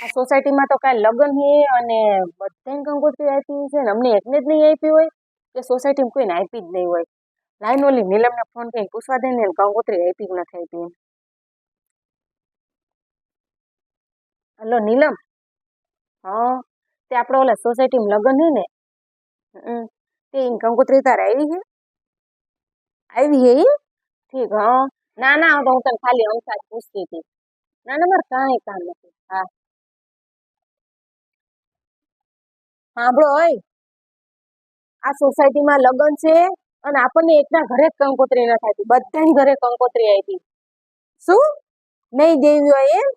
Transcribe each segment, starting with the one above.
આ સોસાયટીમાં તો કાંઈ લગ્ન હે અને બધાને કંકોત્રી આપી છે ને અમને એકને જ નહીં આપી હોય કે સોસાયટીમાં કોઈને આપી જ નહીં હોય. લાઈન ઓલી નીલમને ફોન કરીને પૂછવા દે ને કંકોત્રી આપી જ નથી આપી હલો, નીલમ? હા, તે આપણે ઓલા સોસાયટીમાં લગ્ન હે ને. તે એની કંકોત્રી તારે આવી છે આવી ઈ ઠીક, હા. ના ના હું તને ખાલી અંસાજ પૂછતી હતી. ના ના, મારે કાંઈ કામ નથી. હા. સાંભળો હોય આ સોસાયટીમાં લગ્ન છે અને આપણને એકના ઘરે કંકોત્રી ન થતી બધાની ઘરે કંકોત્રી આપી. શું? નહીં દેવી હોય એમ?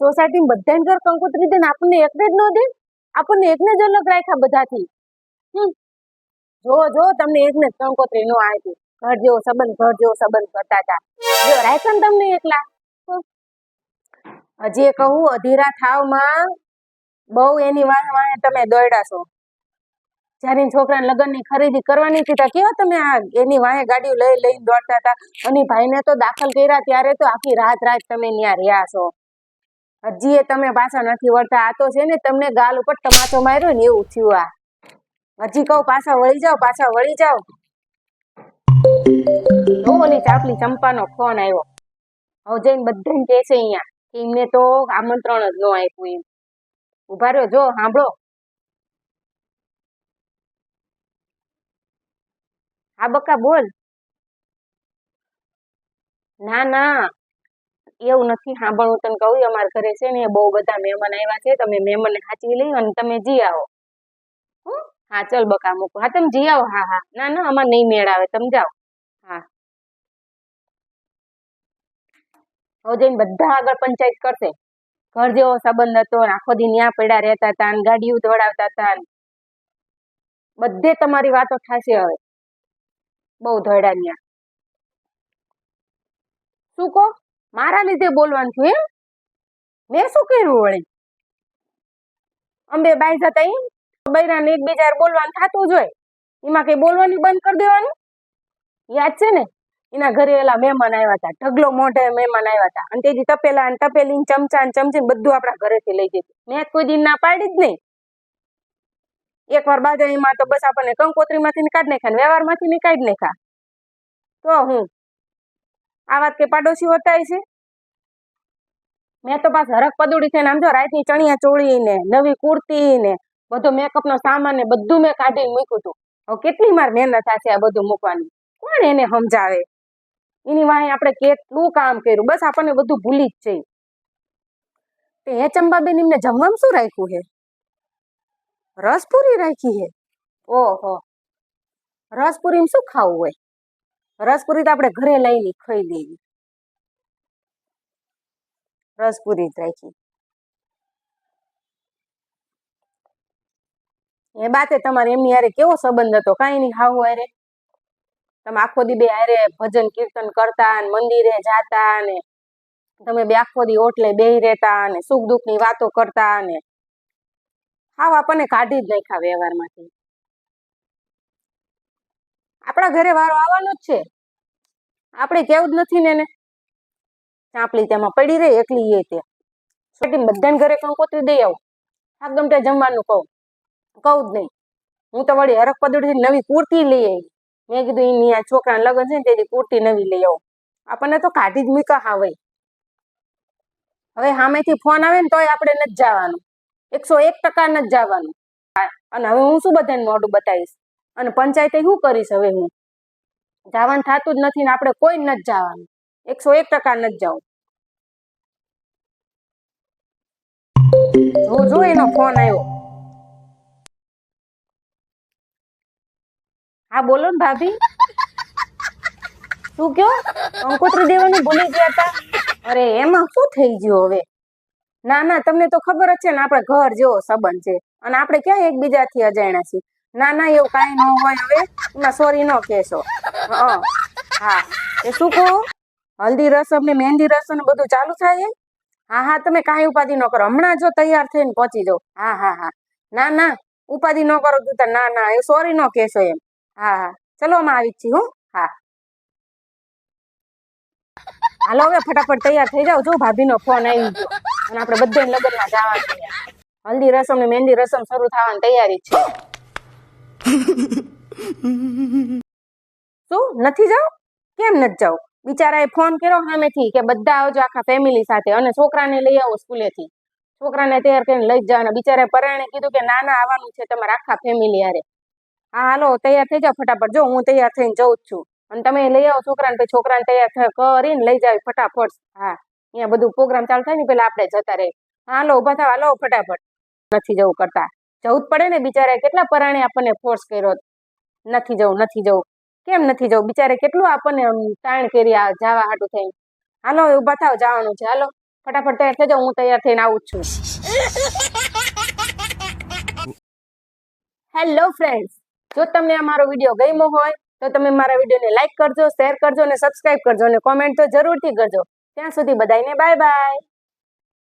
સોસાયટીમાં બધાને ઘર કંકોત્રી દે ને આપણને એકને જ ન દે? આપણને એકને જ અલગ રાખ્યા બધાથી. જો જો તમને એકને કંકોત્રી નો આવી ઘર જેવો સંબંધ, ઘર જેવો સંબંધ કરતા હતા. જો રાખ્યા ને તમને એકલા. હજી કહું, અધીરા થાવમાં બહુ એની વાહે વાહે તમે દોડ્યા છો. જ્યારે છોકરાને લગ્નની ખરીદી કરવાની હતી તો કેવા તમે આ એની વાહે ગાડીઓ લઈ લઈને દોડતા હતા? અને ભાઈને તો દાખલ કર્યા ત્યારે તો આખી રાત રાત તમે ત્યાં રહ્યા છો. હજી એ તમે પાછા નથી વળતા. આ તો છે ને તમને ગાલ ઉપર ટમાટો માર્યો ને એવું થયું આ. હજી કહું, પાછા વળી જાઓ, પાછા વળી જાઓ. ઓલી ચાપલી ચંપાનો ફોન આવ્યો. હવે જઈને બધાને કહે છે અહીંયા. એમને તો આમંત્રણ જ ન આપ્યું એમ. ઊભા રહ્યો, જો, સાંભળો. હા, બકા, બોલ. ના ના, એવું નથી સાંભળવું. તને કહું, અમારા ઘરે છે ને બહુ બધા મહેમાન આવ્યા છે. તમે મહેમાનને સાચવી લઈ અને તમે જી આવો. હો? ચલ, બકા, મૂકો. હા, તમે જી આવો. હા હા. ના ના, અમારે નહીં મેળ આવે. તમે જાઓ. હા. હવે જઈને બધા આગળ પંચાયત કરશે. ઘર જેવો સંબંધ હતો આખો દી ન્યા પડ્યા રહેતા હતા ગાડીઓ દોડાવતા હતા બધે તમારી વાતો થશે હવે. બહુ ધોડા ન્યા. શું કહો? મારા લીધે બોલવાનું થયું એમ? મેં શું કર્યું વળી? અંબે બાઈ જતા એમ બૈરાને એકબીજા બોલવાનું થતું જ હોય. એમાં કઈ બોલવાનું બંધ કરી દેવાનું? યાદ છે ને? એના ઘરે એલા મહેમાન આવ્યા હતા ઢગલો મોઢે મહેમાન આવ્યા હતા અને તેથી તપેલા અને તપેલી ચમચા ને ચમચી બધું આપણા ઘરેથી લઈ જતી મેં કોઈ દિન ના પાડી જ નહીં. એકવાર બાજરીમાં તો બસ આપણને કંકોત્રીમાંથી કાઢી નાખ્યા વ્યવહારમાંથી ની કાઢી નાખ્યા. તો હું? આ વાત કે પાડોશી વતાય છે? મેં તો પાછ હરક પદુડી થઈને આમ જો રાતની ચણિયા ચોળી ને નવી કુર્તી ને બધો મેકઅપ નો સામાન ને બધું મેં કાઢીને મૂક્યું હતું. હવે કેટલી માર મહેનત થશે આ બધું મૂકવાની? કોણ એને સમજાવે? એની વાંહે આપણે કેટલું કામ કર્યું. બસ આપણને બધું ભૂલી જ જઈ તે હે ચંપાબેન એમને જમવામાં શું રાખ્યું હે રસપુરી રાખી હે ઓહો. રસપુરી શું ખાવું હોય? રસપુરી તો આપણે ઘરે લઈને ખાઈ લેવી રસપુરી જ રાખી. એ બાતે તમારે એમની હારે કેવો સંબંધ હતો? કાંઈ નહીં ખાવું હારે. તમે આખો દી બે હારે ભજન કીર્તન કરતા ને મંદિરે જાતા ને તમે બે આખો દી ઓટલે બે રહેતા ને સુખ દુઃખની વાતો કરતા ને હાવ આપણને કાઢી જ નાખ્યા વ્યવહારમાંથી. આપણા ઘરે વારો આવવાનો જ છે. આપણે કેવું જ નથી ને એને ચાંપલી તેમાં પડી રહી, એકલી એ તે. છોટી બધાને ઘરે કંકોત્રી દઈ આવું. આ ગમતે જમવાનું કહું. કહું જ નહીં. હું તો વળી હરક પદડી નવી કુર્તી લઈ આવી. મેં કીધું એની આ લગ્ન છે ને તેથી કુર્તી નવી લઈ આવું. આપણને તો કાઢી જ મીકા હા હવે સામેથી ફોન આવે ને તોય આપણે નથી જવાનું. એકસો એક ટકા નથી જવાનું. અને હવે હું શું બધાને મોઢું બતાવીશ? અને પંચાયતે શું કરીશ હવે હું? જવાનું થતું જ નથી ને આપણે કોઈ નથી જવાનું. એકસો એક ટકા નથી જવું. જો એનો ફોન આવ્યો. હા, બોલો ને ભાભી. શું કયો? કંકોત્રી દેવાનું ભૂલી ગયા હતા અરે, એમાં શું થઈ ગયું હવે? ના ના, તમને તો ખબર જ છે ને, આપણે ઘર જેવો સંબંધ છે. અને આપણે ક્યાં એકબીજાથી અજાણ્યા છીએ. ના ના, એવું કાંઈ ન હોય હવે. એમાં સોરી ન કહેશો. હં. એ શું કહું? હલ્દી રસમ ને મહેંદી રસમ ને બધું ચાલુ થાય હા? હા તમે કાંઈ ઉપાધિ ન કરો. હમણાં જો તૈયાર થઈને પહોંચી જાઓ. હા હા હા. ના ના, ઉપાધિ ન કરો તું ના ના, એ સોરી ન કહેશો એમ. હા હા. ચલો અમે આવી છીએ હું. હા. હાલો હવે ફટાફટ તૈયાર થઈ જાવ જો ભાભીનો ફોન આવી ગયો અને આપણે બધે લગ્નમાં જવાનું છે હલ્દી રસમ ને મહેંદી રસમ શરૂ થવાની તૈયારી છે. શું? નથી જાવ કેમ નથી જાવ બિચારાએ ફોન કર્યો સામેથી કે બધા આવજો આખા ફેમિલી સાથે અને છોકરાને લઈ આવો સ્કૂલેથી. છોકરાને તૈયાર કરીને લઈ જાવ જવાના. બિચારે પરાણે કીધું કે, ના ના, આવવાનું છે તમારા આખા ફેમિલી હારે. હા હાલો તૈયાર થઈ જાઓ ફટાફટ. જો હું તૈયાર થઈને જઉં જ છું. અને તમે લઈ આવો છોકરાને પછી છોકરાને તૈયાર કરીને લઈ જાવ ફટાફટ. હા અહીંયા બધું પ્રોગ્રામ ચાલુ થાય ને પેલા આપણે જતા રહે હાલો ઊભા થાવ હાલો ફટાફટ. નથી જવું કરતા. જવું જ પડે ને બિચારે કેટલા પરાણે આપણને ફોર્સ કર્યો. નથી જવું નથી જવું. કેમ નથી જવું? બિચારે કેટલું આપણને તાણ કરી જવા હાટું થઈને. હાલો ઊભા થાવ જવાનું છે. હાલો ફટાફટ તૈયાર થઈ જાઓ હું તૈયાર થઈને આવું છું. હેલો ફ્રેન્ડ્સ જો તમને આ મારો વીડિયો ગમ્યો હોય, તો તમે મારા વિડીયોને લાઇક કરજો શેર કરજો અને સબસ્ક્રાઇબ કરજો અને કોમેન્ટ તો જરૂરથી કરજો. ત્યાં સુધી બધાને બાય બાય